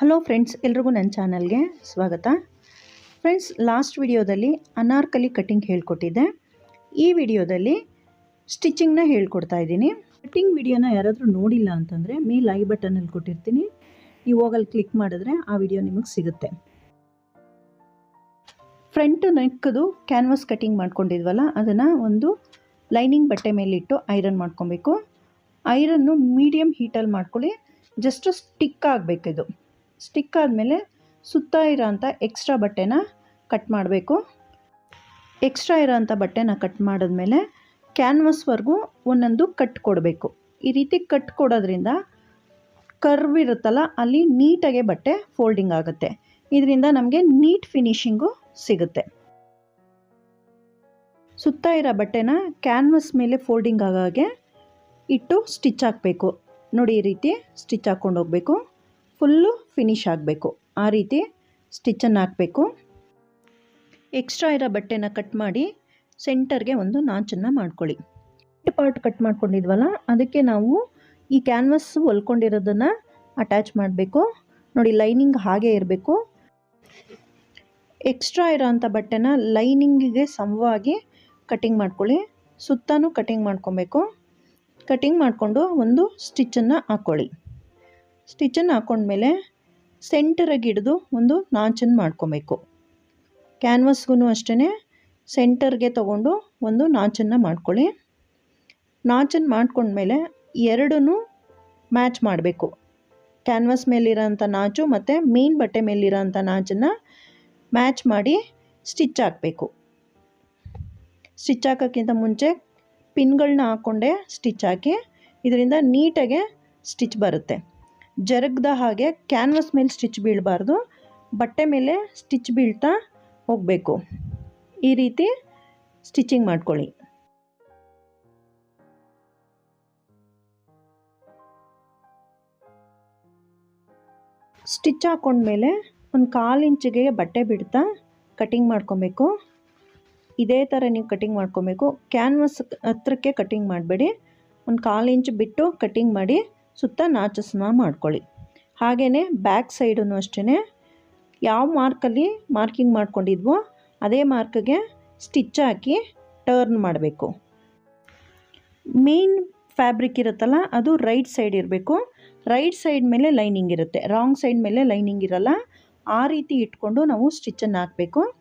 Hello friends ಎಲ್ರಿಗೂ ನನ್ನ ಚಾನಲ್ಗೆ ಸ್ವಾಗತ. ಫ್ರೆಂಡ್ಸ್ ಲಾಸ್ಟ್ ವಿಡಿಯೋದಲ್ಲಿ ಅನಾರ್ಕಲಿ ಕಟ್ಟಿಂಗ್ ಹೇಳ್ಕೊಟ್ಟಿದ್ದೆ. ಈ ವಿಡಿಯೋದಲ್ಲಿ ಸ್ಟಿಚಿಂಗ್ನ ಹೇಳ್ಕೊಡ್ತಾ ಇದ್ದೀನಿ. ಕಟ್ಟಿಂಗ್ ವಿಡಿಯೋನ ಯಾರಾದರೂ ನೋಡಿಲ್ಲ ಅಂತಂದರೆ ಮೇ ಐ ಬಟನಲ್ಲಿ ಕೊಟ್ಟಿರ್ತೀನಿ. ನೀವು ಹೋಗಲ್ಲಿ ಕ್ಲಿಕ್ ಮಾಡಿದ್ರೆ ಆ ವಿಡಿಯೋ ನಿಮಗೆ ಸಿಗುತ್ತೆ. ಫ್ರಂಟ್ ನೆಕ್ಕದು ಕ್ಯಾನ್ವಾಸ್ ಕಟ್ಟಿಂಗ್ ಮಾಡ್ಕೊಂಡಿದ್ವಲ್ಲ, ಅದನ್ನು ಒಂದು ಲೈನಿಂಗ್ ಬಟ್ಟೆ ಮೇಲಿಟ್ಟು ಐರನ್ ಮಾಡ್ಕೊಬೇಕು. ಐರನ್ನು ಮೀಡಿಯಮ್ ಹೀಟಲ್ಲಿ ಮಾಡ್ಕೊಳ್ಳಿ. Just stick ಆಗಬೇಕಿದು. ಸ್ಟಿಕ್ ಆದಮೇಲೆ ಸುತ್ತ ಇರೋಂಥ ಎಕ್ಸ್ಟ್ರಾ ಬಟ್ಟೆನ ಕಟ್ ಮಾಡಬೇಕು. ಎಕ್ಸ್ಟ್ರಾ ಇರೋಂಥ ಬಟ್ಟೆನ ಕಟ್ ಮಾಡಿದ್ಮೇಲೆ ಕ್ಯಾನ್ವಸ್ವರೆಗೂ ಒಂದೊಂದು ಕಟ್ ಕೊಡಬೇಕು. ಈ ರೀತಿ ಕಟ್ ಕೊಡೋದ್ರಿಂದ ಕರ್ವ್ ಇರುತ್ತಲ್ಲ, ಅಲ್ಲಿ ನೀಟಾಗೆ ಬಟ್ಟೆ ಫೋಲ್ಡಿಂಗ್ ಆಗುತ್ತೆ. ಇದರಿಂದ ನಮಗೆ ನೀಟ್ ಫಿನಿಶಿಂಗು ಸಿಗುತ್ತೆ. ಸುತ್ತ ಇರೋ ಬಟ್ಟೆನ ಕ್ಯಾನ್ವಸ್ ಮೇಲೆ ಫೋಲ್ಡಿಂಗ್ ಆಗಾಗೆ ಇಟ್ಟು ಸ್ಟಿಚ್ ಹಾಕಬೇಕು. ನೋಡಿ ಈ ರೀತಿ ಸ್ಟಿಚ್ ಹಾಕ್ಕೊಂಡು ಹೋಗಬೇಕು. ಫುಲ್ಲು ಫಿನಿಶ್ ಆಗಬೇಕು. ಆ ರೀತಿ ಸ್ಟಿಚ್ಚನ್ನು ಹಾಕಬೇಕು. ಎಕ್ಸ್ಟ್ರಾ ಇರೋ ಬಟ್ಟೆನ ಕಟ್ ಮಾಡಿ ಸೆಂಟರ್ಗೆ ಒಂದು ನಾಚನ್ನು ಮಾಡ್ಕೊಳ್ಳಿ. ಪಾರ್ಟ್ ಕಟ್ ಮಾಡ್ಕೊಂಡಿದ್ವಲ್ಲ, ಅದಕ್ಕೆ ನಾವು ಈ ಕ್ಯಾನ್ವಸ್ ಹೊಲ್ಕೊಂಡಿರೋದನ್ನು ಅಟ್ಯಾಚ್ ಮಾಡಬೇಕು. ನೋಡಿ, ಲೈನಿಂಗ್ ಹಾಗೆ ಇರಬೇಕು. ಎಕ್ಸ್ಟ್ರಾ ಇರೋಂಥ ಬಟ್ಟೆನ ಲೈನಿಂಗಿಗೆ ಸಮವಾಗಿ ಕಟಿಂಗ್ ಮಾಡ್ಕೊಳ್ಳಿ. ಸುತ್ತಾನೂ ಕಟಿಂಗ್ ಮಾಡ್ಕೊಬೇಕು. ಕಟಿಂಗ್ ಮಾಡಿಕೊಂಡು ಒಂದು ಸ್ಟಿಚ್ಚನ್ನು ಹಾಕ್ಕೊಳ್ಳಿ. ಸ್ಟಿಚ್ಚನ್ನು ಹಾಕ್ಕೊಂಡ್ಮೇಲೆ ಸೆಂಟರಾಗಿ ಹಿಡಿದು ಒಂದು ನಾಚನ್ನು ಮಾಡ್ಕೊಬೇಕು. ಕ್ಯಾನ್ವಸ್ಗೂ ಅಷ್ಟೇ ಸೆಂಟರ್ಗೆ ತಗೊಂಡು ಒಂದು ನಾಚನ್ನು ಮಾಡ್ಕೊಳ್ಳಿ. ನಾಚನ್ನು ಮಾಡ್ಕೊಂಡ್ಮೇಲೆ ಎರಡೂ ಮ್ಯಾಚ್ ಮಾಡಬೇಕು. ಕ್ಯಾನ್ವಸ್ ಮೇಲಿರೋಂಥ ನಾಚು ಮತ್ತು ಮೇನ್ ಬಟ್ಟೆ ಮೇಲಿರೋಂಥ ನಾಚನ್ನು ಮ್ಯಾಚ್ ಮಾಡಿ ಸ್ಟಿಚ್ ಹಾಕಬೇಕು. ಸ್ಟಿಚ್ ಹಾಕೋಕ್ಕಿಂತ ಮುಂಚೆ ಪಿನ್ಗಳನ್ನ ಹಾಕ್ಕೊಂಡೆ ಸ್ಟಿಚ್ ಹಾಕಿ ಇದರಿಂದ ನೀಟಾಗೆ ಸ್ಟಿಚ್ ಬರುತ್ತೆ. ಜರಗ್ದ ಹಾಗೆ ಕ್ಯಾನ್ವಸ್ ಮೇಲೆ ಸ್ಟಿಚ್ ಬೀಳಬಾರ್ದು. ಬಟ್ಟೆ ಮೇಲೆ ಸ್ಟಿಚ್ ಬೀಳ್ತಾ ಹೋಗಬೇಕು. ಈ ರೀತಿ ಸ್ಟಿಚಿಂಗ್ ಮಾಡ್ಕೊಳ್ಳಿ. ಸ್ಟಿಚ್ ಹಾಕ್ಕೊಂಡ್ಮೇಲೆ ಒಂದು ಕಾಲು ಇಂಚಿಗೆ ಬಟ್ಟೆ ಬಿಡ್ತಾ ಕಟಿಂಗ್ ಮಾಡ್ಕೊಬೇಕು. ಇದೇ ಥರ ನೀವು ಕಟಿಂಗ್ ಮಾಡ್ಕೊಬೇಕು. ಕ್ಯಾನ್ವಸ್ ಹತ್ರಕ್ಕೆ ಕಟಿಂಗ್ ಮಾಡಬೇಡಿ. ಒಂದು ಕಾಲು ಇಂಚ್ ಬಿಟ್ಟು ಕಟಿಂಗ್ ಮಾಡಿ ಸುತ್ತ ನಾಚಸ್ನ ಮಾಡ್ಕೊಳ್ಳಿ. ಹಾಗೆಯೇ ಬ್ಯಾಕ್ ಸೈಡೂ ಅಷ್ಟೇ ಯಾವ ಮಾರ್ಕಲ್ಲಿ ಮಾರ್ಕಿಂಗ್ ಮಾಡ್ಕೊಂಡಿದ್ವೋ ಅದೇ ಮಾರ್ಕ್ಗೆ ಸ್ಟಿಚ್ ಹಾಕಿ ಟರ್ನ್ ಮಾಡಬೇಕು. ಮೇನ್ ಫ್ಯಾಬ್ರಿಕ್ ಇರುತ್ತಲ್ಲ ಅದು ರೈಟ್ ಸೈಡ್ ಇರಬೇಕು. ರೈಟ್ ಸೈಡ್ ಮೇಲೆ ಲೈನಿಂಗ್ ಇರುತ್ತೆ. ರಾಂಗ್ ಸೈಡ್ ಮೇಲೆ ಲೈನಿಂಗ್ ಇರಲ್ಲ. ಆ ರೀತಿ ಇಟ್ಕೊಂಡು ನಾವು ಸ್ಟಿಚ್ಚನ್ನು ಹಾಕಬೇಕು.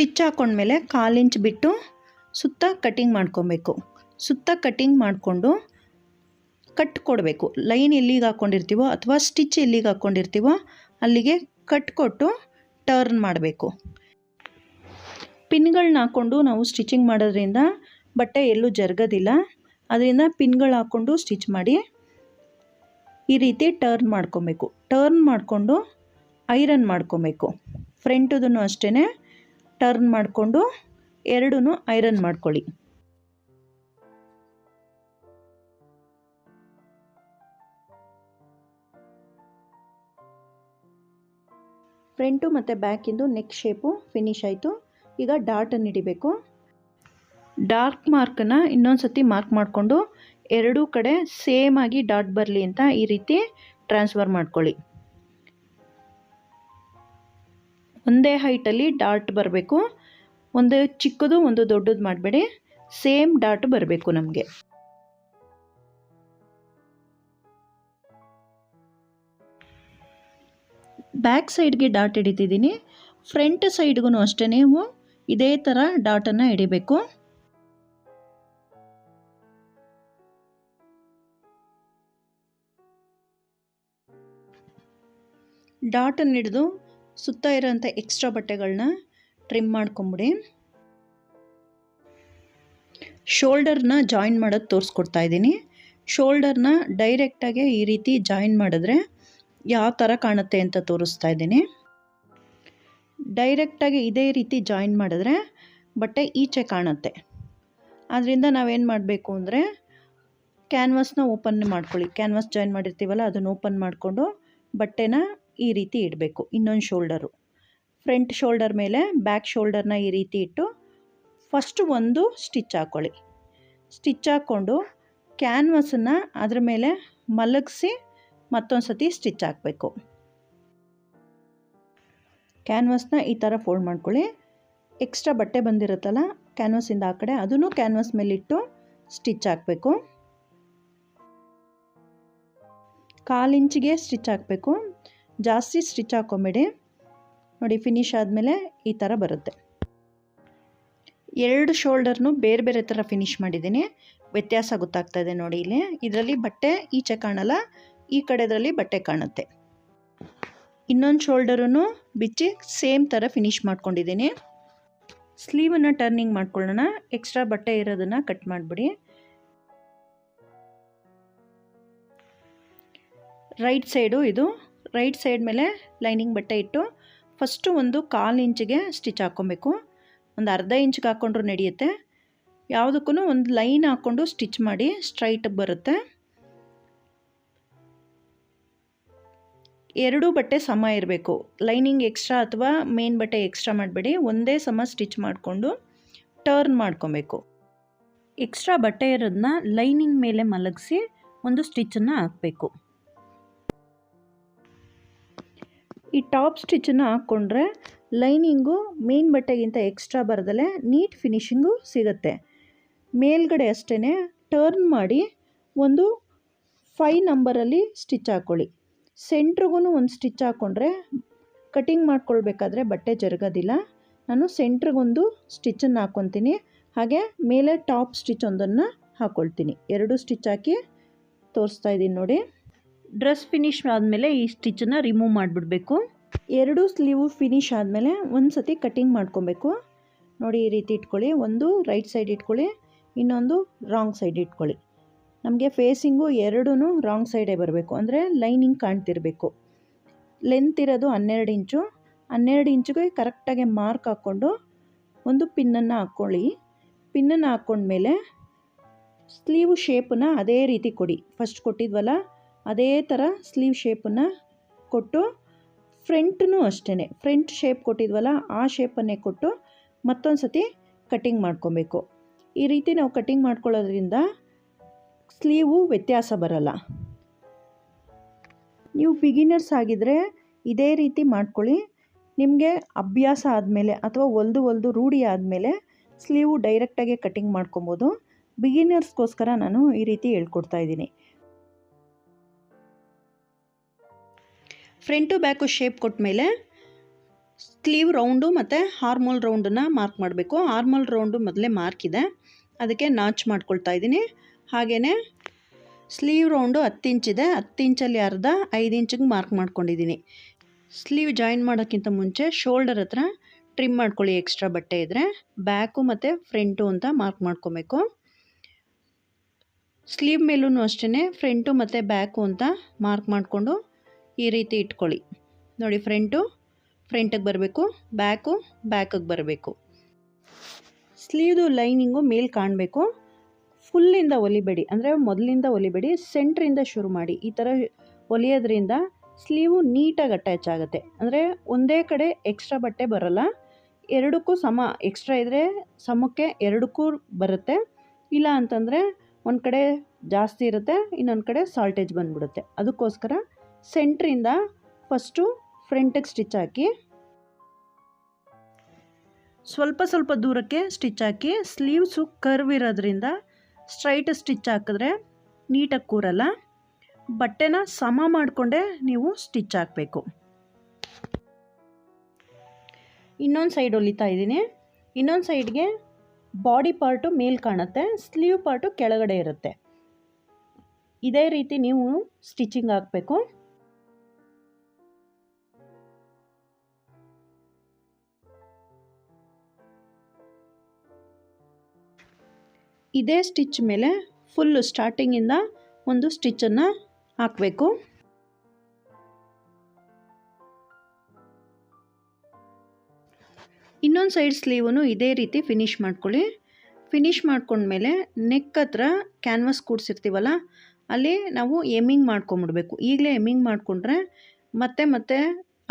ಸ್ಟಿಚ್ ಹಾಕೊಂಡ್ಮೇಲೆ ಕಾಲು ಇಂಚ್ ಬಿಟ್ಟು ಸುತ್ತ ಕಟ್ಟಿಂಗ್ ಮಾಡ್ಕೊಬೇಕು. ಸುತ್ತ ಕಟ್ಟಿಂಗ್ ಮಾಡಿಕೊಂಡು ಕಟ್ ಕೊಡಬೇಕು. ಲೈನ್ ಎಲ್ಲಿಗೆ ಹಾಕ್ಕೊಂಡಿರ್ತೀವೋ ಅಥವಾ ಸ್ಟಿಚ್ ಎಲ್ಲಿಗೆ ಹಾಕ್ಕೊಂಡಿರ್ತೀವೋ ಅಲ್ಲಿಗೆ ಕಟ್ ಕೊಟ್ಟು ಟರ್ನ್ ಮಾಡಬೇಕು. ಪಿನ್ಗಳನ್ನ ಹಾಕ್ಕೊಂಡು ನಾವು ಸ್ಟಿಚಿಂಗ್ ಮಾಡೋದ್ರಿಂದ ಬಟ್ಟೆ ಎಲ್ಲೂ ಜರುಗೋದಿಲ್ಲ. ಅದರಿಂದ ಪಿನ್ಗಳು ಹಾಕ್ಕೊಂಡು ಸ್ಟಿಚ್ ಮಾಡಿ ಈ ರೀತಿ ಟರ್ನ್ ಮಾಡ್ಕೊಬೇಕು. ಟರ್ನ್ ಮಾಡಿಕೊಂಡು ಐರನ್ ಮಾಡ್ಕೊಬೇಕು. ಫ್ರಂಟುದೂ ಅಷ್ಟೇ ಟರ್ನ್ ಮಾಡಿಕೊಂಡು ಎರಡೂ ಐರನ್ ಮಾಡ್ಕೊಳ್ಳಿ. ಫ್ರಂಟು ಮತ್ತು ಬ್ಯಾಕಿಂದು ನೆಕ್ ಶೇಪು ಫಿನಿಶ್ ಆಯಿತು. ಈಗ ಡಾಟನ್ನು ಹಿಡಿಬೇಕು. ಡಾರ್ಕ್ ಮಾರ್ಕನ್ನು ಇನ್ನೊಂದು ಸತಿ ಮಾರ್ಕ್ ಮಾಡಿಕೊಂಡು ಎರಡೂ ಕಡೆ ಸೇಮ್ ಆಗಿ ಡಾಟ್ ಬರಲಿ ಅಂತ ಈ ರೀತಿ ಟ್ರಾನ್ಸ್ಫರ್ ಮಾಡ್ಕೊಳ್ಳಿ. ಒಂದೇ ಹೈಟಲ್ಲಿ ಡಾಟ್ ಬರಬೇಕು. ಒಂದು ಚಿಕ್ಕದು, ಒಂದು ದೊಡ್ಡದು ಮಾಡಬೇಡಿ. ಸೇಮ್ ಡಾಟ್ ಬರಬೇಕು ನಮಗೆ. ಬ್ಯಾಕ್ ಸೈಡ್ಗೆ ಡಾಟ್ ಹಿಡಿತಿದ್ದೀನಿ. ಫ್ರಂಟ್ ಸೈಡ್ಗೂ ಅಷ್ಟೇ ನೀವು ಇದೇ ಥರ ಡಾಟನ್ನು ಹಿಡಿಬೇಕು. ಡಾಟನ್ನು ಹಿಡಿದು ಸುತ್ತ ಇರೋಂಥ ಎಕ್ಸ್ಟ್ರಾ ಬಟ್ಟೆಗಳನ್ನ ಟ್ರಿಮ್ ಮಾಡ್ಕೊಂಬಿಡಿ. ಶೋಲ್ಡರ್ನ ಜಾಯಿನ್ ಮಾಡೋದು ತೋರಿಸ್ಕೊಡ್ತಾ ಇದ್ದೀನಿ. ಶೋಲ್ಡರ್ನ ಡೈರೆಕ್ಟಾಗಿ ಈ ರೀತಿ ಜಾಯಿನ್ ಮಾಡಿದ್ರೆ ಯಾವ ಥರ ಕಾಣುತ್ತೆ ಅಂತ ತೋರಿಸ್ತಾ ಇದ್ದೀನಿ. ಡೈರೆಕ್ಟಾಗಿ ಇದೇ ರೀತಿ ಜಾಯಿನ್ ಮಾಡಿದ್ರೆ ಬಟ್ಟೆ ಈಚೆ ಕಾಣುತ್ತೆ. ಆದ್ದರಿಂದ ನಾವೇನು ಮಾಡಬೇಕು ಅಂದರೆ ಕ್ಯಾನ್ವಾಸ್ನ ಓಪನ್ ಮಾಡ್ಕೊಳ್ಳಿ. ಕ್ಯಾನ್ವಾಸ್ ಜಾಯಿನ್ ಮಾಡಿರ್ತೀವಲ್ಲ ಅದನ್ನು ಓಪನ್ ಮಾಡಿಕೊಂಡು ಬಟ್ಟೆನ ಈ ರೀತಿ ಇಡಬೇಕು. ಇನ್ನೊಂದು ಶೋಲ್ಡರು ಫ್ರಂಟ್ ಶೋಲ್ಡರ್ ಮೇಲೆ ಬ್ಯಾಕ್ ಶೋಲ್ಡರ್ನ ಈ ರೀತಿ ಇಟ್ಟು ಫಸ್ಟ್ ಒಂದು ಸ್ಟಿಚ್ ಹಾಕ್ಕೊಳ್ಳಿ ಸ್ಟಿಚ್ ಹಾಕ್ಕೊಂಡು ಕ್ಯಾನ್ವಸನ್ನು ಅದ್ರ ಮೇಲೆ ಮಲಗಿಸಿ ಮತ್ತೊಂದು ಸತಿ ಸ್ಟಿಚ್ ಹಾಕಬೇಕು. ಕ್ಯಾನ್ವಸ್ನ ಈ ಥರ ಫೋಲ್ಡ್ ಮಾಡ್ಕೊಳ್ಳಿ. ಎಕ್ಸ್ಟ್ರಾ ಬಟ್ಟೆ ಬಂದಿರುತ್ತಲ್ಲ ಕ್ಯಾನ್ವಸಿಂದ ಆ ಕಡೆ ಅದನ್ನು ಕ್ಯಾನ್ವಸ್ ಮೇಲಿಟ್ಟು ಸ್ಟಿಚ್ ಹಾಕಬೇಕು. ಕಾಲು ಇಂಚಿಗೆ ಸ್ಟಿಚ್ ಹಾಕಬೇಕು. ಜಾಸ್ತಿ ಸ್ಟಿಚ್ ಹಾಕ್ಕೊಂಬೇಡಿ. ನೋಡಿ ಫಿನಿಶ್ ಆದಮೇಲೆ ಈ ಥರ ಬರುತ್ತೆ. ಎರಡು ಶೋಲ್ಡರ್ನು ಬೇರೆ ಬೇರೆ ಥರ ಫಿನಿಶ್ ಮಾಡಿದ್ದೀನಿ. ವ್ಯತ್ಯಾಸ ಗೊತ್ತಾಗ್ತಾ ಇದೆ ನೋಡಿ ಇಲ್ಲಿ. ಇದರಲ್ಲಿ ಬಟ್ಟೆ ಈಚೆ ಕಾಣಲ್ಲ, ಈ ಕಡೆದರಲ್ಲಿ ಬಟ್ಟೆ ಕಾಣುತ್ತೆ. ಇನ್ನೊಂದು ಶೋಲ್ಡರನ್ನು ಬಿಚ್ಚಿ ಸೇಮ್ ಥರ ಫಿನಿಶ್ ಮಾಡ್ಕೊಂಡಿದ್ದೀನಿ. ಸ್ಲೀವನ್ನು ಟರ್ನಿಂಗ್ ಮಾಡ್ಕೊಳ್ಳೋಣ. ಎಕ್ಸ್ಟ್ರಾ ಬಟ್ಟೆ ಇರೋದನ್ನು ಕಟ್ ಮಾಡಿಬಿಡಿ. ರೈಟ್ ಸೈಡು ಇದು ರೈಟ್ ಸೈಡ್ ಮೇಲೆ ಲೈನಿಂಗ್ ಬಟ್ಟೆ ಇಟ್ಟು ಫಸ್ಟು ಒಂದು ಕಾಲು ಇಂಚಿಗೆ ಸ್ಟಿಚ್ ಹಾಕ್ಕೊಬೇಕು. ಒಂದು ಅರ್ಧ ಇಂಚ್ಗೆ ಹಾಕ್ಕೊಂಡ್ರೂ ನಡೆಯುತ್ತೆ. ಯಾವುದಕ್ಕೂ ಒಂದು ಲೈನ್ ಹಾಕ್ಕೊಂಡು ಸ್ಟಿಚ್ ಮಾಡಿ ಸ್ಟ್ರೈಟ್ ಬರುತ್ತೆ. ಎರಡೂ ಬಟ್ಟೆ ಸಮ ಇರಬೇಕು. ಲೈನಿಂಗ್ ಎಕ್ಸ್ಟ್ರಾ ಅಥವಾ ಮೇನ್ ಬಟ್ಟೆ ಎಕ್ಸ್ಟ್ರಾ ಮಾಡಬೇಡಿ. ಒಂದೇ ಸಮ ಸ್ಟಿಚ್ ಮಾಡಿಕೊಂಡು ಟರ್ನ್ ಮಾಡ್ಕೊಬೇಕು. ಎಕ್ಸ್ಟ್ರಾ ಬಟ್ಟೆ ಇರೋದನ್ನ ಲೈನಿಂಗ್ ಮೇಲೆ ಮಲಗಿಸಿ ಒಂದು ಸ್ಟಿಚ್ಚನ್ನು ಹಾಕಬೇಕು. ಈ ಟಾಪ್ ಸ್ಟಿಚ್ಚನ್ನು ಹಾಕ್ಕೊಂಡ್ರೆ ಲೈನಿಂಗು ಮೇನ್ ಬಟ್ಟೆಗಿಂತ ಎಕ್ಸ್ಟ್ರಾ ಬರದಲ್ಲೇ ನೀಟ್ ಫಿನಿಶಿಂಗು ಸಿಗುತ್ತೆ. ಮೇಲ್ಗಡೆ ಅಷ್ಟೇ ಟರ್ನ್ ಮಾಡಿ ಒಂದು ಫೈ ನಂಬರಲ್ಲಿ ಸ್ಟಿಚ್ ಹಾಕ್ಕೊಳ್ಳಿ ಸೆಂಟ್ರಿಗೂ ಒಂದು ಸ್ಟಿಚ್ ಹಾಕ್ಕೊಂಡ್ರೆ ಕಟಿಂಗ್ ಮಾಡ್ಕೊಳ್ಬೇಕಾದ್ರೆ ಬಟ್ಟೆ ಜರುಗೋದಿಲ್ಲ. ನಾನು ಸೆಂಟ್ರಿಗೊಂದು ಸ್ಟಿಚ್ಚನ್ನು ಹಾಕ್ಕೊತೀನಿ. ಹಾಗೆ ಮೇಲೆ ಟಾಪ್ ಸ್ಟಿಚ್ ಒಂದನ್ನು ಹಾಕ್ಕೊಳ್ತೀನಿ ಎರಡು ಸ್ಟಿಚ್ ಹಾಕಿ ತೋರಿಸ್ತಾ ಇದ್ದೀನಿ ನೋಡಿ. ಡ್ರೆಸ್ ಫಿನಿಶ್ ಆದಮೇಲೆ ಈ ಸ್ಟಿಚ್ಚನ್ನು ರಿಮೂವ್ ಮಾಡಿಬಿಡಬೇಕು. ಎರಡು ಸ್ಲೀವು ಫಿನಿಶ್ ಆದಮೇಲೆ ಒಂದು ಸತಿ ಕಟ್ಟಿಂಗ್ ಮಾಡ್ಕೊಬೇಕು. ನೋಡಿ ಈ ರೀತಿ ಇಟ್ಕೊಳ್ಳಿ. ಒಂದು ರೈಟ್ ಸೈಡ್ ಇಟ್ಕೊಳ್ಳಿ, ಇನ್ನೊಂದು ರಾಂಗ್ ಸೈಡ್ ಇಟ್ಕೊಳ್ಳಿ. ನಮಗೆ ಫೇಸಿಂಗು ಎರಡೂ ರಾಂಗ್ ಸೈಡೇ ಬರಬೇಕು. ಅಂದರೆ ಲೈನಿಂಗ್ ಕಾಣ್ತಿರಬೇಕು. ಲೆಂತ್ ಇರೋದು ಹನ್ನೆರಡು ಇಂಚು. ಹನ್ನೆರಡು ಇಂಚಿಗೆ ಕರೆಕ್ಟಾಗಿ ಮಾರ್ಕ್ ಹಾಕ್ಕೊಂಡು ಒಂದು ಪಿನ್ನನ್ನು ಹಾಕ್ಕೊಳ್ಳಿ. ಪಿನ್ನನ್ನು ಹಾಕ್ಕೊಂಡ್ಮೇಲೆ ಸ್ಲೀವ್ ಶೇಪನ್ನು ಅದೇ ರೀತಿ ಕೊಡಿ. ಫಸ್ಟ್ ಕೊಟ್ಟಿದ್ವಲ್ಲ ಅದೇ ಥರ ಸ್ಲೀವ್ ಶೇಪನ್ನು ಕೊಟ್ಟು ಫ್ರಂಟೂ ಅಷ್ಟೇ ಫ್ರಂಟ್ ಶೇಪ್ ಕೊಟ್ಟಿದ್ವಲ್ಲ, ಆ ಶೇಪನ್ನೇ ಕೊಟ್ಟು ಮತ್ತೊಂದು ಸತಿ ಕಟ್ಟಿಂಗ್ ಮಾಡ್ಕೊಬೇಕು. ಈ ರೀತಿ ನಾವು ಕಟ್ಟಿಂಗ್ ಮಾಡ್ಕೊಳ್ಳೋದ್ರಿಂದ ಸ್ಲೀವು ವ್ಯತ್ಯಾಸ ಬರಲ್ಲ. ನೀವು ಬಿಗಿನರ್ಸ್ ಆಗಿದ್ದರೆ ಇದೇ ರೀತಿ ಮಾಡ್ಕೊಳ್ಳಿ. ನಿಮಗೆ ಅಭ್ಯಾಸ ಆದಮೇಲೆ ಅಥವಾ ಒಲ್ದು ಒಲ್ದು ರೂಢಿ ಆದಮೇಲೆ ಸ್ಲೀವು ಡೈರೆಕ್ಟಾಗಿ ಕಟ್ಟಿಂಗ್ ಮಾಡ್ಕೊಬೋದು. ಬಿಗಿನರ್ಸ್ಗೋಸ್ಕರ ನಾನು ಈ ರೀತಿ ಹೇಳ್ಕೊಡ್ತಾ ಇದ್ದೀನಿ. ಫ್ರಂಟು ಬ್ಯಾಕು ಶೇಪ್ ಕೊಟ್ಮೇಲೆ ಸ್ಲೀವ್ ರೌಂಡು ಮತ್ತು ಹಾರ್ಮೋಲ್ ರೌಂಡನ್ನು ಮಾರ್ಕ್ ಮಾಡಬೇಕು. ಹಾರ್ಮೋಲ್ ರೌಂಡು ಮೊದಲೇ ಮಾರ್ಕ್ ಇದೆ. ಅದಕ್ಕೆ ನಾಚ್ ಮಾಡ್ಕೊಳ್ತಾ ಇದ್ದೀನಿ. ಹಾಗೆಯೇ ಸ್ಲೀವ್ ರೌಂಡು ಹತ್ತು ಇಂಚಿದೆ ಹತ್ತು ಇಂಚಲ್ಲಿ ಅರ್ಧ, ಐದು ಇಂಚಿಗೆ ಮಾರ್ಕ್ ಮಾಡ್ಕೊಂಡಿದ್ದೀನಿ. ಸ್ಲೀವ್ ಜಾಯಿನ್ ಮಾಡೋಕ್ಕಿಂತ ಮುಂಚೆ ಶೋಲ್ಡರ್ ಹತ್ರ ಟ್ರಿಮ್ ಮಾಡ್ಕೊಳ್ಳಿ ಎಕ್ಸ್ಟ್ರಾ ಬಟ್ಟೆ ಇದ್ದರೆ ಬ್ಯಾಕು ಮತ್ತು ಫ್ರಂಟು ಅಂತ ಮಾರ್ಕ್ ಮಾಡ್ಕೊಬೇಕು. ಸ್ಲೀವ್ ಮೇಲೂ ಅಷ್ಟೇ ಫ್ರಂಟು ಮತ್ತು ಬ್ಯಾಕು ಅಂತ ಮಾರ್ಕ್ ಮಾಡಿಕೊಂಡು ಈ ರೀತಿ ಇಟ್ಕೊಳ್ಳಿ. ನೋಡಿ ಫ್ರಂಟು ಫ್ರಂಟಿಗೆ ಬರಬೇಕು ಬ್ಯಾಕು ಬ್ಯಾಕಿಗೆ ಬರಬೇಕು. ಸ್ಲೀವ್ದು ಲೈನಿಂಗು ಮೇಲೆ ಕಾಣಬೇಕು. ಫುಲ್ಲಿಂದ ಒಲಿಬೇಡಿ, ಅಂದರೆ ಮೊದಲಿಂದ ಒಲಿಬೇಡಿ ಸೆಂಟ್ರಿಂದ ಶುರು ಮಾಡಿ. ಈ ಥರ ಒಲಿಯೋದ್ರಿಂದ ಸ್ಲೀವು ನೀಟಾಗಿ ಅಟ್ಯಾಚ್ ಆಗುತ್ತೆ. ಅಂದರೆ ಒಂದೇ ಕಡೆ ಎಕ್ಸ್ಟ್ರಾ ಬಟ್ಟೆ ಬರಲ್ಲ. ಎರಡಕ್ಕೂ ಸಮ ಎಕ್ಸ್ಟ್ರಾ ಇದ್ದರೆ ಸಮಕ್ಕೆ ಎರಡಕ್ಕೂ ಬರುತ್ತೆ. ಇಲ್ಲ ಅಂತಂದರೆ ಒಂದು ಕಡೆ ಜಾಸ್ತಿ ಇರುತ್ತೆ, ಇನ್ನೊಂದು ಕಡೆ ಸಾಲ್ಟೇಜ್ ಬಂದುಬಿಡುತ್ತೆ. ಅದಕ್ಕೋಸ್ಕರ ಸೆಂಟ್ರಿಂದ ಫಸ್ಟು ಫ್ರಂಟಿಗೆ ಸ್ಟಿಚ್ ಹಾಕಿ, ಸ್ವಲ್ಪ ಸ್ವಲ್ಪ ದೂರಕ್ಕೆ ಸ್ಟಿಚ್ ಹಾಕಿ, ಸ್ಲೀವ್ಸು ಕರ್ವ್ ಇರೋದ್ರಿಂದ ಸ್ಟ್ರೈಟ್ ಸ್ಟಿಚ್ ಹಾಕಿದ್ರೆ ನೀಟಾಗಿ ಕೂರಲ್ಲ. ಬಟ್ಟೆನ ಸಮ ಮಾಡಿಕೊಂಡೇ ನೀವು ಸ್ಟಿಚ್ ಹಾಕಬೇಕು. ಇನ್ನೊಂದು ಸೈಡ್ ಹೊಲಿತಾ ಇದ್ದೀನಿ. ಇನ್ನೊಂದು ಸೈಡ್ಗೆ ಬಾಡಿ ಪಾರ್ಟು ಮೇಲ್ ಕಾಣುತ್ತೆ, ಸ್ಲೀವ್ ಪಾರ್ಟು ಕೆಳಗಡೆ ಇರುತ್ತೆ. ಇದೇ ರೀತಿ ನೀವು ಸ್ಟಿಚಿಂಗ್ ಹಾಕಬೇಕು. ಇದೇ ಸ್ಟಿಚ್ ಮೇಲೆ ಫುಲ್ಲು ಸ್ಟಾರ್ಟಿಂಗಿಂದ ಒಂದು ಸ್ಟಿಚ್ಚನ್ನು ಹಾಕಬೇಕು. ಇನ್ನೊಂದು ಸೈಡ್ ಸ್ಲೀವನ್ನು ಇದೇ ರೀತಿ ಫಿನಿಶ್ ಮಾಡ್ಕೊಳ್ಳಿ. ಫಿನಿಶ್ ಮಾಡ್ಕೊಂಡ್ಮೇಲೆ ನೆಕ್ ಹತ್ರ ಕ್ಯಾನ್ವಾಸ್ ಕೂಡಿಸಿರ್ತೀವಲ್ಲ, ಅಲ್ಲಿ ನಾವು ಎಮ್ಮಿಂಗ್ ಮಾಡ್ಕೊಂಬಿಡ್ಬೇಕು. ಈಗಲೇ ಎಮ್ಮಿಂಗ್ ಮಾಡಿಕೊಂಡ್ರೆ ಮತ್ತೆ ಮತ್ತೆ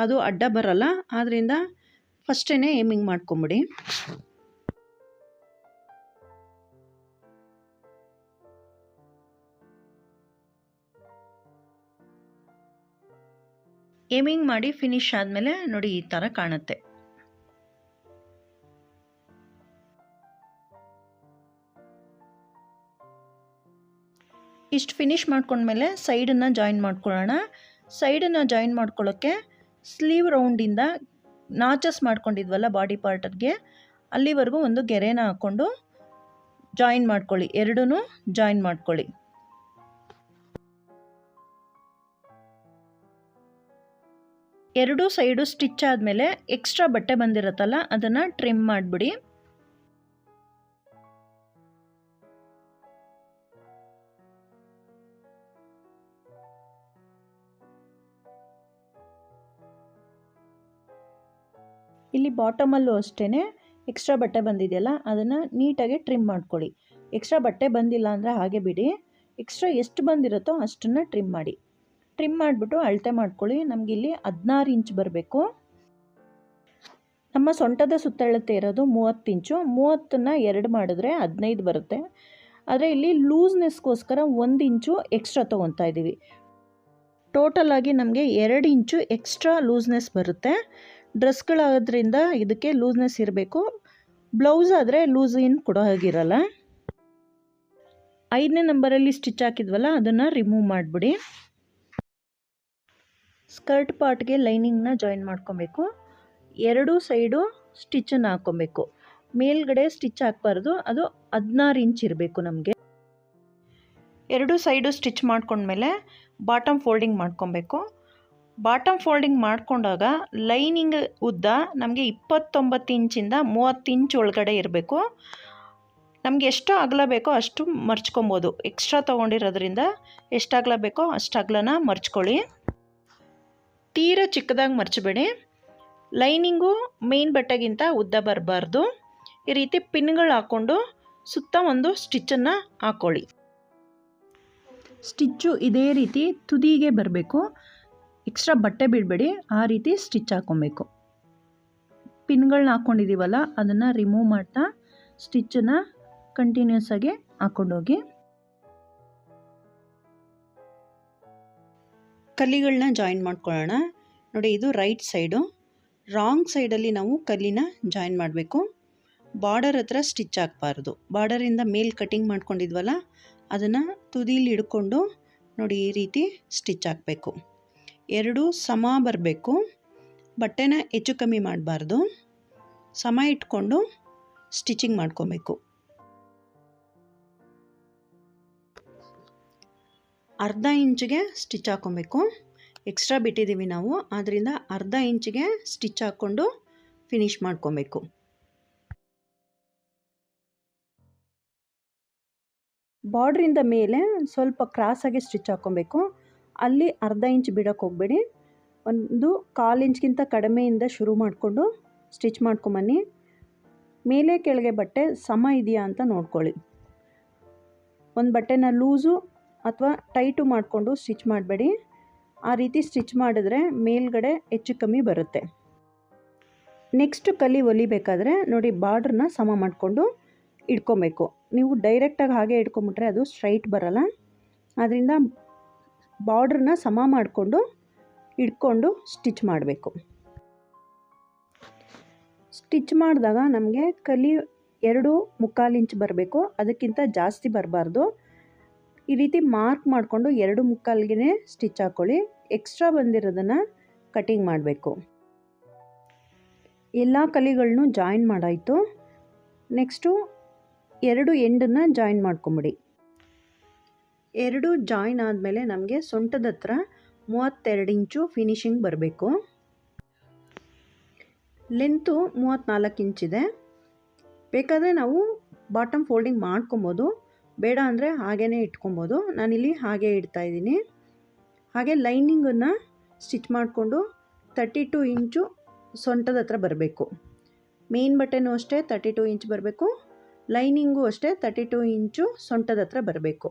ಅದು ಅಡ್ಡ ಬರಲ್ಲ ಆದ್ದರಿಂದ ಫಸ್ಟೇ ಎಮ್ಮಿಂಗ್ ಮಾಡ್ಕೊಂಬಿಡಿ. ಏಮಿಂಗ್ ಮಾಡಿ ಫಿನಿಶ್ ಆದಮೇಲೆ ನೋಡಿ ಈ ಥರ ಕಾಣುತ್ತೆ. ಇಷ್ಟು ಫಿನಿಶ್ ಮಾಡ್ಕೊಂಡ್ಮೇಲೆ ಸೈಡನ್ನು ಜಾಯಿನ್ ಮಾಡ್ಕೊಳ್ಳೋಣ. ಸೈಡನ್ನು ಜಾಯಿನ್ ಮಾಡ್ಕೊಳ್ಳೋಕ್ಕೆ ಸ್ಲೀವ್ ರೌಂಡಿಂದ ನಾಚಸ್ ಮಾಡ್ಕೊಂಡಿದ್ವಲ್ಲ ಬಾಡಿ ಪಾರ್ಟರ್ಗೆ ಅಲ್ಲಿವರೆಗೂ ಒಂದು ಗೆರೆನ ಹಾಕ್ಕೊಂಡು ಜಾಯಿನ್ ಮಾಡ್ಕೊಳ್ಳಿ. ಎರಡೂ ಜಾಯಿನ್ ಮಾಡ್ಕೊಳ್ಳಿ. ಎರಡೂ ಸೈಡು ಸ್ಟಿಚ್ ಆದಮೇಲೆ ಎಕ್ಸ್ಟ್ರಾ ಬಟ್ಟೆ ಬಂದಿರುತ್ತಲ್ಲ, ಅದನ್ನು ಟ್ರಿಮ್ ಮಾಡಿಬಿಡಿ. ಇಲ್ಲಿ ಬಾಟಮಲ್ಲೂ ಅಷ್ಟೇ ಎಕ್ಸ್ಟ್ರಾ ಬಟ್ಟೆ ಬಂದಿದೆಯಲ್ಲ, ಅದನ್ನು ನೀಟಾಗಿ ಟ್ರಿಮ್ ಮಾಡ್ಕೊಳ್ಳಿ. ಎಕ್ಸ್ಟ್ರಾ ಬಟ್ಟೆ ಬಂದಿಲ್ಲ ಅಂದರೆ ಹಾಗೆ ಬಿಡಿ. ಎಕ್ಸ್ಟ್ರಾ ಎಷ್ಟು ಬಂದಿರುತ್ತೋ ಅಷ್ಟನ್ನು ಟ್ರಿಮ್ ಮಾಡಿ. ಟ್ರಿಮ್ ಮಾಡಿಬಿಟ್ಟು ಅಳತೆ ಮಾಡ್ಕೊಳ್ಳಿ. ನಮಗಿಲ್ಲಿ ಹದಿನಾರು ಇಂಚ್ ಬರಬೇಕು. ನಮ್ಮ ಸೊಂಟದ ಸುತ್ತಳತೆ ಇರೋದು ಮೂವತ್ತು ಇಂಚು. ಮೂವತ್ತನ್ನು ಎರಡು ಮಾಡಿದ್ರೆ ಹದಿನೈದು ಬರುತ್ತೆ. ಆದರೆ ಇಲ್ಲಿ ಲೂಸ್ನೆಸ್ಗೋಸ್ಕರ ಒಂದು ಇಂಚು ಎಕ್ಸ್ಟ್ರಾ ತೊಗೊತಾ ಇದ್ದೀವಿ. ಟೋಟಲ್ ಆಗಿ ನಮಗೆ ಎರಡು ಇಂಚು ಎಕ್ಸ್ಟ್ರಾ ಲೂಸ್ನೆಸ್ ಬರುತ್ತೆ. ಡ್ರೆಸ್ಗಳಾದ್ರಿಂದ ಇದಕ್ಕೆ ಲೂಸ್ನೆಸ್ ಇರಬೇಕು. ಬ್ಲೌಸ್ ಆದರೆ ಲೂಸ್ ಏನು ಕೊಡೋ ಹಾಗಿರಲ್ಲ. ಐದನೇ ನಂಬರಲ್ಲಿ ಸ್ಟಿಚ್ ಹಾಕಿದ್ವಲ್ಲ, ಅದನ್ನು ರಿಮೂವ್ ಮಾಡಿಬಿಡಿ. ಸ್ಕರ್ಟ್ ಪಾರ್ಟ್ಗೆ ಲೈನಿಂಗ್ನ ಜಾಯಿನ್ ಮಾಡ್ಕೊಬೇಕು. ಎರಡೂ ಸೈಡು ಸ್ಟಿಚ್ಚನ್ನು ಹಾಕ್ಕೊಬೇಕು ಮೇಲ್ಗಡೆ ಸ್ಟಿಚ್ ಹಾಕ್ಬಾರ್ದು. ಅದು ಹದಿನಾರು ಇಂಚ್ ಇರಬೇಕು ನಮಗೆ. ಎರಡು ಸೈಡು ಸ್ಟಿಚ್ ಮಾಡ್ಕೊಂಡ್ಮೇಲೆ ಬಾಟಮ್ ಫೋಲ್ಡಿಂಗ್ ಮಾಡ್ಕೊಬೇಕು. ಬಾಟಮ್ ಫೋಲ್ಡಿಂಗ್ ಮಾಡ್ಕೊಂಡಾಗ ಲೈನಿಂಗ್ ಉದ್ದ ನಮಗೆ ಇಪ್ಪತ್ತೊಂಬತ್ತು ಇಂಚಿಂದ ಮೂವತ್ತು ಇಂಚ್ ಒಳಗಡೆ ಇರಬೇಕು. ನಮಗೆ ಎಷ್ಟು ಅಗಲ ಬೇಕೋ ಅಷ್ಟು ಮರ್ಚ್ಕೊಬೋದು. ಎಕ್ಸ್ಟ್ರಾ ತೊಗೊಂಡಿರೋದ್ರಿಂದ ಎಷ್ಟು ಅಗಲ ಬೇಕೋ ಅಷ್ಟು ಅಗಲನ ಮರ್ಚ್ಕೊಳ್ಳಿ. ತೀರ ಚಿಕ್ಕದಾಗಿ ಮರ್ಚಬೇಡಿ. ಲೈನಿಂಗು ಮೇನ್ ಬಟ್ಟೆಗಿಂತ ಉದ್ದ ಬರಬಾರ್ದು. ಈ ರೀತಿ ಪಿನ್ಗಳು ಹಾಕ್ಕೊಂಡು ಸುತ್ತ ಒಂದು ಸ್ಟಿಚ್ಚನ್ನು ಹಾಕ್ಕೊಳ್ಳಿ ಸ್ಟಿಚ್ಚು ಇದೇ ರೀತಿ ತುದಿಗೆ ಬರಬೇಕು. ಎಕ್ಸ್ಟ್ರಾ ಬಟ್ಟೆ ಬಿಡಬೇಡಿ, ಆ ರೀತಿ ಸ್ಟಿಚ್ ಹಾಕ್ಕೊಬೇಕು ಪಿನ್ಗಳನ್ನ ಹಾಕ್ಕೊಂಡಿದ್ದೀವಲ್ಲ ಅದನ್ನು ರಿಮೂವ್ ಮಾಡ್ತಾ ಸ್ಟಿಚ್ಚನ್ನು ಕಂಟಿನ್ಯೂಸ್ ಆಗಿ ಹಾಕ್ಕೊಂಡೋಗಿ ಕಲಿಗಳನ್ನ ಜಾಯಿನ್ ಮಾಡ್ಕೊಳ್ಳೋಣ. ನೋಡಿ, ಇದು ರೈಟ್ ಸೈಡು ರಾಂಗ್ ಸೈಡಲ್ಲಿ ನಾವು ಕಲ್ಲಿನ ಜಾಯಿನ್ ಮಾಡಬೇಕು. ಬಾರ್ಡರ್ ಹತ್ರ ಸ್ಟಿಚ್ ಹಾಕ್ಬಾರ್ದು ಬಾರ್ಡರಿಂದ ಮೇಲ್ ಕಟಿಂಗ್ ಮಾಡ್ಕೊಂಡಿದ್ವಲ್ಲ, ಅದನ್ನು ತುದಿಲಿ ಹಿಡ್ಕೊಂಡು ನೋಡಿ, ಈ ರೀತಿ ಸ್ಟಿಚ್ ಹಾಕಬೇಕು ಎರಡು ಸಮ ಬರಬೇಕು. ಬಟ್ಟೆನ ಹೆಚ್ಚು ಕಮ್ಮಿ ಮಾಡಬಾರ್ದು. ಸಮ ಇಟ್ಕೊಂಡು ಸ್ಟಿಚಿಂಗ್ ಮಾಡ್ಕೊಬೇಕು. ಅರ್ಧ ಇಂಚಿಗೆ ಸ್ಟಿಚ್ ಹಾಕ್ಕೊಬೇಕು. ಎಕ್ಸ್ಟ್ರಾ ಬಿಟ್ಟಿದ್ದೀವಿ ನಾವು. ಆದ್ದರಿಂದ ಅರ್ಧ ಇಂಚಿಗೆ ಸ್ಟಿಚ್ ಹಾಕ್ಕೊಂಡು ಫಿನಿಶ್ ಮಾಡ್ಕೊಬೇಕು. ಬಾರ್ಡ್ರಿಂದ ಮೇಲೆ ಸ್ವಲ್ಪ ಕ್ರಾಸಾಗಿ ಸ್ಟಿಚ್ ಹಾಕ್ಕೊಬೇಕು. ಅಲ್ಲಿ ಅರ್ಧ ಇಂಚ್ ಬಿಡೋಕ್ಕೆ ಹೋಗಬೇಡಿ. ಒಂದು ಕಾಲು ಇಂಚ್ಗಿಂತ ಕಡಿಮೆಯಿಂದ ಶುರು ಮಾಡಿಕೊಂಡು ಸ್ಟಿಚ್ ಮಾಡ್ಕೊಂಬನ್ನಿ. ಮೇಲೆ ಕೆಳಗೆ ಬಟ್ಟೆ ಸಮ ಇದೆಯಾ ಅಂತ ನೋಡ್ಕೊಳ್ಳಿ. ಒಂದು ಬಟ್ಟೆನ ಲೂಸು ಅಥವಾ ಟೈಟು ಮಾಡಿಕೊಂಡು ಸ್ಟಿಚ್ ಮಾಡಬೇಡಿ. ಆ ರೀತಿ ಸ್ಟಿಚ್ ಮಾಡಿದ್ರೆ ಮೇಲ್ಗಡೆ ಹೆಚ್ಚು ಕಮ್ಮಿ ಬರುತ್ತೆ. ನೆಕ್ಸ್ಟ್ ಕಲಿ ಒಲಿಬೇಕಾದ್ರೆ ನೋಡಿ ಬಾರ್ಡ್ರನ್ನ ಸಮ ಮಾಡಿಕೊಂಡು ಇಟ್ಕೊಬೇಕು. ನೀವು ಡೈರೆಕ್ಟಾಗಿ ಹಾಗೆ ಇಟ್ಕೊಂಬಿಟ್ರೆ ಅದು ಸ್ಟ್ರೈಟ್ ಬರಲ್ಲ. ಆದ್ದರಿಂದ ಬಾರ್ಡ್ರನ್ನ ಸಮ ಮಾಡಿಕೊಂಡು ಇಟ್ಕೊಂಡು ಸ್ಟಿಚ್ ಮಾಡಬೇಕು. ಸ್ಟಿಚ್ ಮಾಡಿದಾಗ ನಮಗೆ ಕಲಿ ಎರಡು ಮುಕ್ಕಾಲು ಇಂಚ್ ಬರಬೇಕು. ಅದಕ್ಕಿಂತ ಜಾಸ್ತಿ ಬರಬಾರ್ದು. ಈ ರೀತಿ ಮಾರ್ಕ್ ಮಾಡಿಕೊಂಡು ಎರಡು ಮುಕ್ಕಾಲ್ಗೆ ಸ್ಟಿಚ್ ಹಾಕ್ಕೊಳ್ಳಿ ಎಕ್ಸ್ಟ್ರಾ ಬಂದಿರೋದನ್ನು ಕಟಿಂಗ್ ಮಾಡಬೇಕು. ಎಲ್ಲ ಕಲಿಗಳನ್ನು ಜಾಯಿನ್ ಮಾಡಾಯಿತು. ನೆಕ್ಸ್ಟು ಎರಡು ಎಂಡನ್ನು ಜಾಯಿನ್ ಮಾಡ್ಕೊಂಬಿಡಿ. ಎರಡು ಜಾಯಿನ್ ಆದಮೇಲೆ ನಮಗೆ ಸೊಂಟದ ಹತ್ರ ಮೂವತ್ತೆರಡು ಇಂಚು ಫಿನಿಶಿಂಗ್ ಬರಬೇಕು. ಲೆಂತು ಮೂವತ್ತ್ನಾಲ್ಕು ಇಂಚಿದೆ. ಬೇಕಾದರೆ ನಾವು ಬಾಟಮ್ ಫೋಲ್ಡಿಂಗ್ ಮಾಡ್ಕೊಬೋದು. ಬೇಡ ಅಂದರೆ ಹಾಗೇ ಇಟ್ಕೊಬೋದು. ನಾನಿಲ್ಲಿ ಹಾಗೆ ಇಡ್ತಾ ಇದ್ದೀನಿ. ಹಾಗೆ ಲೈನಿಂಗನ್ನು ಸ್ಟಿಚ್ ಮಾಡಿಕೊಂಡು ತರ್ಟಿ ಟು ಇಂಚು ಸೊಂಟದ ಹತ್ರ ಬರಬೇಕು. ಮೇನ್ ಬಟ್ಟೆನೂ ಅಷ್ಟೇ ತರ್ಟಿ ಟು ಇಂಚ್ ಬರಬೇಕು. ಲೈನಿಂಗು ಅಷ್ಟೇ ತರ್ಟಿ ಟು ಇಂಚು ಸೊಂಟದ ಹತ್ರ ಬರಬೇಕು.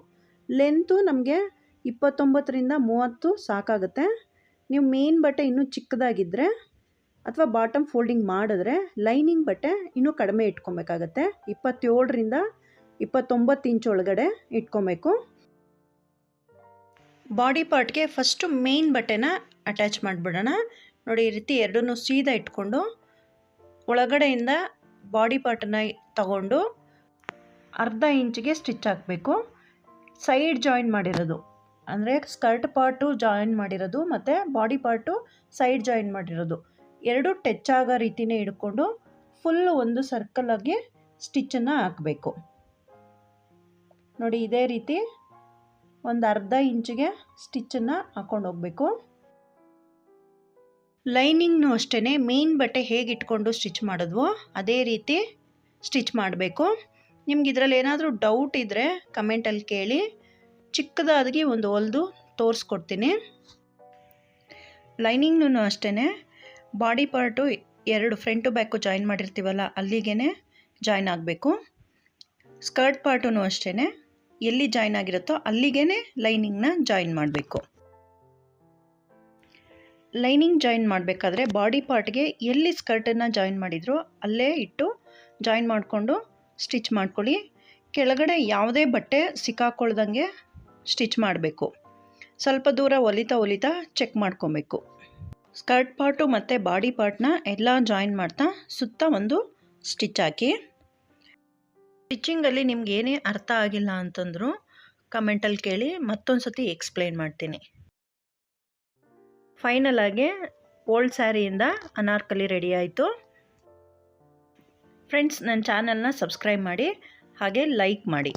ಲೆಂತು ನಮಗೆ ಇಪ್ಪತ್ತೊಂಬತ್ತರಿಂದ ಮೂವತ್ತು ಸಾಕಾಗುತ್ತೆ. ನೀವು ಮೇನ್ ಬಟ್ಟೆ ಇನ್ನೂ ಚಿಕ್ಕದಾಗಿದ್ದರೆ ಅಥವಾ ಬಾಟಮ್ ಫೋಲ್ಡಿಂಗ್ ಮಾಡಿದ್ರೆ ಲೈನಿಂಗ್ ಬಟ್ಟೆ ಇನ್ನೂ ಕಡಿಮೆ ಇಟ್ಕೊಬೇಕಾಗತ್ತೆ. ಇಪ್ಪತ್ತೇಳರಿಂದ ಇಪ್ಪತ್ತೊಂಬತ್ತು ಇಂಚ್ ಒಳಗಡೆ ಇಟ್ಕೊಬೇಕು. ಬಾಡಿ ಪಾರ್ಟ್ಗೆ ಫಸ್ಟು ಮೇನ್ ಬಟ್ಟೆನ ಅಟ್ಯಾಚ್ ಮಾಡಿಬಿಡೋಣ. ನೋಡಿ, ಈ ರೀತಿ ಎರಡನ್ನೂ ಸೀದಾ ಇಟ್ಕೊಂಡು ಒಳಗಡೆಯಿಂದ ಬಾಡಿ ಪಾರ್ಟನ್ನ ತಗೊಂಡು ಅರ್ಧ ಇಂಚಿಗೆ ಸ್ಟಿಚ್ ಹಾಕಬೇಕು. ಸೈಡ್ ಜಾಯಿನ್ ಮಾಡಿರೋದು. ಅಂದರೆ ಸ್ಕರ್ಟ್ ಪಾರ್ಟು ಜಾಯಿನ್ ಮಾಡಿರೋದು ಮತ್ತು ಬಾಡಿ ಪಾರ್ಟು ಸೈಡ್ ಜಾಯಿನ್ ಮಾಡಿರೋದು. ಎರಡು ಟಚ್ ಆಗೋ ರೀತಿನೇ ಇಟ್ಕೊಂಡು ಫುಲ್ಲು ಒಂದು ಸರ್ಕಲಾಗಿ ಸ್ಟಿಚ್ಚನ್ನು ಹಾಕಬೇಕು. ನೋಡಿ, ಇದೇ ರೀತಿ ಒಂದು ಅರ್ಧ ಇಂಚಿಗೆ ಸ್ಟಿಚ್ಚನ್ನು ಹಾಕ್ಕೊಂಡು ಹೋಗಬೇಕು. ಲೈನಿಂಗ್ನು ಅಷ್ಟೇ ಮೇನ್ ಬಟ್ಟೆ ಹೇಗೆ ಇಟ್ಕೊಂಡು ಸ್ಟಿಚ್ ಮಾಡಿದ್ವೋ, ಅದೇ ರೀತಿ ಸ್ಟಿಚ್ ಮಾಡಬೇಕು. ನಿಮ್ಗೆ ಇದರಲ್ಲಿ ಏನಾದರೂ ಡೌಟ್ ಇದ್ದರೆ ಕಮೆಂಟಲ್ಲಿ ಕೇಳಿ. ಚಿಕ್ಕದಾಗಿ ಒಂದು ಹೊಲಿದು ತೋರಿಸ್ಕೊಡ್ತೀನಿ. ಲೈನಿಂಗ್ನು ಅಷ್ಟೇ ಬಾಡಿ ಪಾರ್ಟು ಎರಡು ಫ್ರಂಟು ಬ್ಯಾಕು ಜಾಯಿನ್ ಮಾಡಿರ್ತೀವಲ್ಲ ಅಲ್ಲಿಗೇ ಜಾಯ್ನ್ ಆಗಬೇಕು. ಸ್ಕರ್ಟ್ ಪಾರ್ಟೂ ಅಷ್ಟೇ ಎಲ್ಲಿ ಜಾಯ್ನ್ ಆಗಿರುತ್ತೋ ಅಲ್ಲಿಗೇನೆ ಲೈನಿಂಗ್ನ ಜಾಯಿನ್ ಮಾಡಬೇಕು. ಲೈನಿಂಗ್ ಜಾಯಿನ್ ಮಾಡಬೇಕಾದ್ರೆ ಬಾಡಿ ಪಾರ್ಟ್ಗೆ ಎಲ್ಲಿ ಸ್ಕರ್ಟನ್ನು ಜಾಯಿನ್ ಮಾಡಿದ್ರೋ ಅಲ್ಲೇ ಇಟ್ಟು ಜಾಯಿನ್ ಮಾಡಿಕೊಂಡು ಸ್ಟಿಚ್ ಮಾಡ್ಕೊಳ್ಳಿ. ಕೆಳಗಡೆ ಯಾವುದೇ ಬಟ್ಟೆ ಸಿಕ್ಕಾಕೊಳ್ದಂಗೆ ಸ್ಟಿಚ್ ಮಾಡಬೇಕು. ಸ್ವಲ್ಪ ದೂರ ಒಲಿತಾ ಒಲಿತಾ ಚೆಕ್ ಮಾಡ್ಕೊಬೇಕು. ಸ್ಕರ್ಟ್ ಪಾರ್ಟು ಮತ್ತು ಬಾಡಿ ಪಾರ್ಟ್ನ ಎಲ್ಲ ಜಾಯಿನ್ ಮಾಡ್ತಾ ಸುತ್ತ ಒಂದು ಸ್ಟಿಚ್ ಹಾಕಿ. ಸ್ಟಿಚ್ಚಿಂಗಲ್ಲಿ ನಿಮ್ಗೆ ಏನೇ ಅರ್ಥ ಆಗಿಲ್ಲ ಅಂತಂದರೂ ಕಮೆಂಟಲ್ಲಿ ಕೇಳಿ ಮತ್ತೊಂದು ಸತಿ ಎಕ್ಸ್ಪ್ಲೈನ್ ಮಾಡ್ತೀನಿ. ಫೈನಲ್ ಆಗಿ ಓಲ್ಡ್ ಸ್ಯಾರಿಯಿಂದ ಅನಾರ್ಕಲಿ ರೆಡಿ ಆಯಿತು. ಫ್ರೆಂಡ್ಸ್ ನನ್ನ ಚಾನಲ್ನ ಸಬ್ಸ್ಕ್ರೈಬ್ ಮಾಡಿ, ಹಾಗೆ ಲೈಕ್ ಮಾಡಿ.